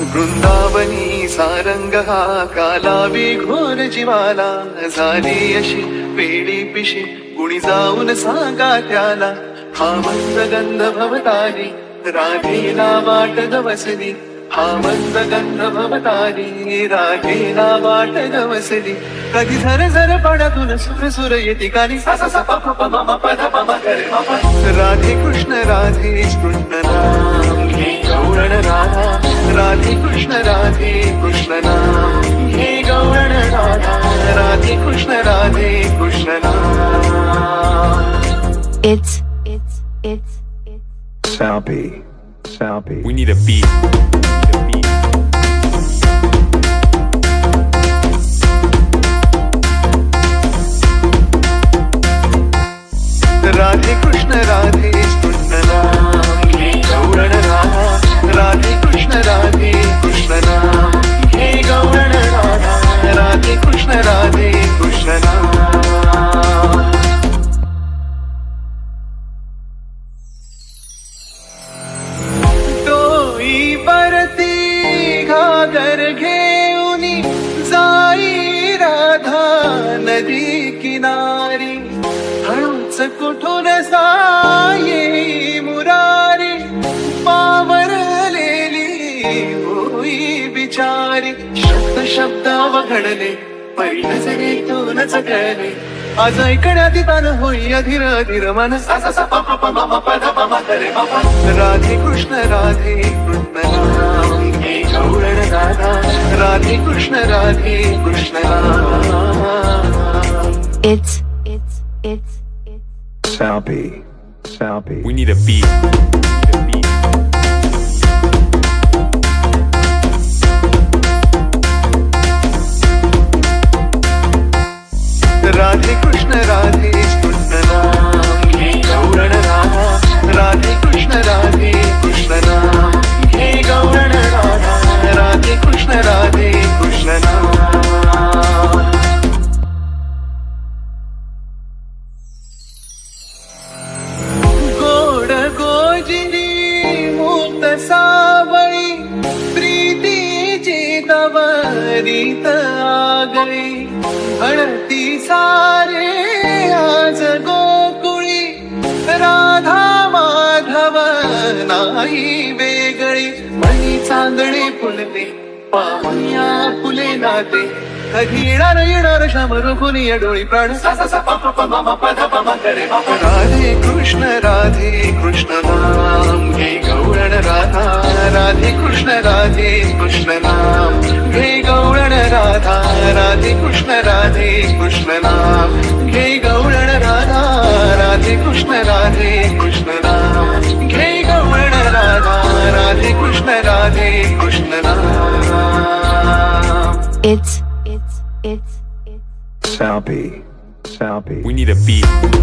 वृंदावनी सारंग हा कालावी घोर जीवाला झाली अशी पेडी पिशी कुणी जाऊन सांगा त्याला हा मंद गंध भवतारी राधेला वाट गवसली हा मंद गंध भवतारी राधेला वाट गवसली कधी झर झर पडातून सुर सुर येते कानी राधे कृष्ण राधे कृष्ण नाम It's it's it's it's Salpy. Salpy. We need a beat. Need a beat. किनारी हळूच कुठून साये मुरारी पावरलेली होई बिचारी. शब्द शब्द वघडले पहिलं नजरेतूनच कळले. आज ऐकण्यात तान होई अधीर अधीर मन सा सा सा पा पा पा मा मा पा धा पा मा गा रे मा पा. Radhe Krishna Radhe Krishna. Radhe Krishna Radhe Krishna. We need a beat. Radhe Krishna. सावळी प्रीतीची तवरीत आगळी. अडती सारे आज गोकुळी राधा माधव नाही वेगळी. मनी चांदणे फुलते पाहुया फुले नाते. कधी येणार येणार श्याम रुकुनी डोळी प्राण. सा राधे कृष्ण राधे कृष्ण राधे कृष्ण राधे कृष्ण नाम घे गौरण राधा राधे कृष्ण राधे कृष्ण नाम घे गौरण राधा राधे कृष्ण राधे कृष्ण नाम घे गौरण राधा राधे कृष्ण राधे कृष्ण नाम it's it's it's it's Salpy. Salpy. We need a beat.